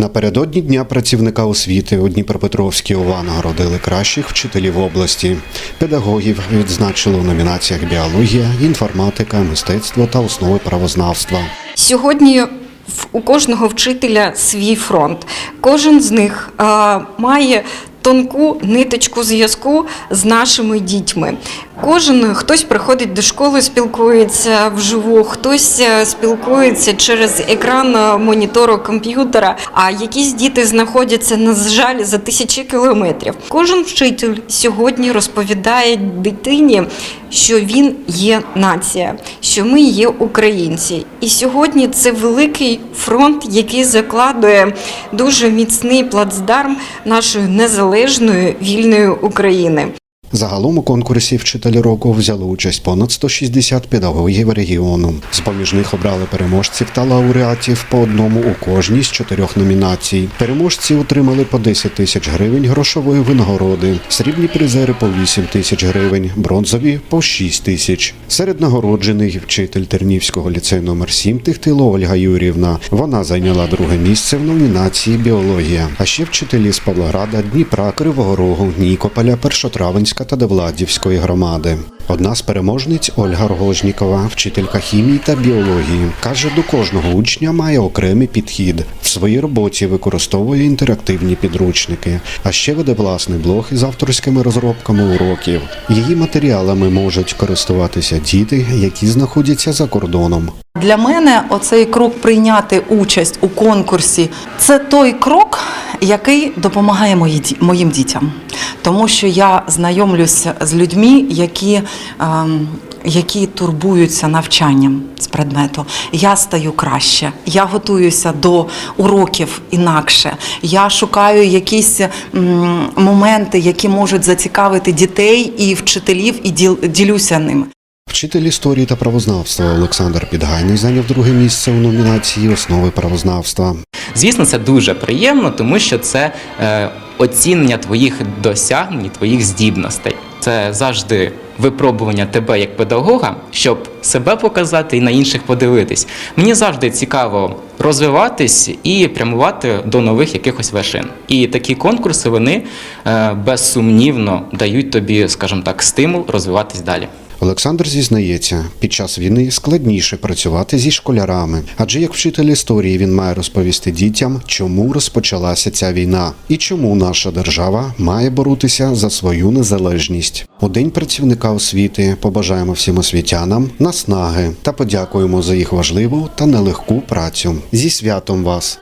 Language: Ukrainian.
Напередодні дня працівника освіти у Дніпропетровській ОВА нагородили кращих вчителів області. Педагогів відзначили у номінаціях біологія, інформатика, мистецтво та основи правознавства. Сьогодні у кожного вчителя свій фронт. Кожен з них має тонку ниточку зв'язку з нашими дітьми. Кожен хтось приходить до школи, спілкується вживу, хтось е, спілкується через екран е, монітору комп'ютера. А якісь діти знаходяться на жаль за тисячі кілометрів. Кожен вчитель сьогодні розповідає дитині, що він є нація, що ми є українці. І сьогодні це великий фронт, який закладує дуже міцний плацдарм нашої незалежної вільної України. Загалом у конкурсі вчителі року взяли участь понад 160 педагогів регіону. З поміж них обрали переможців та лауреатів по одному у кожній з чотирьох номінацій. Переможці отримали по 10 тисяч гривень грошової винагороди, срібні призери по 8 тисяч гривень, бронзові по 6 тисяч. Серед нагороджених вчитель Тернівського ліцею номер 7 Тихтило Ольга Юрівна. Вона зайняла друге місце в номінації біологія. А ще вчителі з Павлограда, Дніпра, Кривого Рогу, Нікополя, Першотравенська та Девладівської громади. Одна з переможниць Ольга Рогожнікова, вчителька хімії та біології, каже, до кожного учня має окремий підхід. В своїй роботі використовує інтерактивні підручники, а ще веде власний блог із авторськими розробками уроків. Її матеріалами можуть користуватися діти, які знаходяться за кордоном. Для мене оцей крок прийняти участь у конкурсі це той крок, який допомагає моїм дітям, тому що я знайомлюся з людьми, які, ем, які турбуються навчанням з предмету. Я стаю краще, я готуюся до уроків інакше. Я шукаю якісь моменти, які можуть зацікавити дітей і вчителів, і діл- ділюся ними. Вчитель історії та правознавства Олександр Підгайний зайняв друге місце у номінації Основи правознавства. Звісно, це дуже приємно, тому що це е, оцінення твоїх досягнень, твоїх здібностей. Це завжди випробування тебе як педагога, щоб себе показати і на інших подивитись. Мені завжди цікаво розвиватись і прямувати до нових якихось вершин. І такі конкурси вони е, безсумнівно дають тобі, скажімо так, стимул розвиватись далі. Олександр зізнається, під час війни складніше працювати зі школярами, адже як вчитель історії він має розповісти дітям, чому розпочалася ця війна і чому наша держава має боротися за свою незалежність. У день працівника освіти побажаємо всім освітянам наснаги та подякуємо за їх важливу та нелегку працю. Зі святом вас!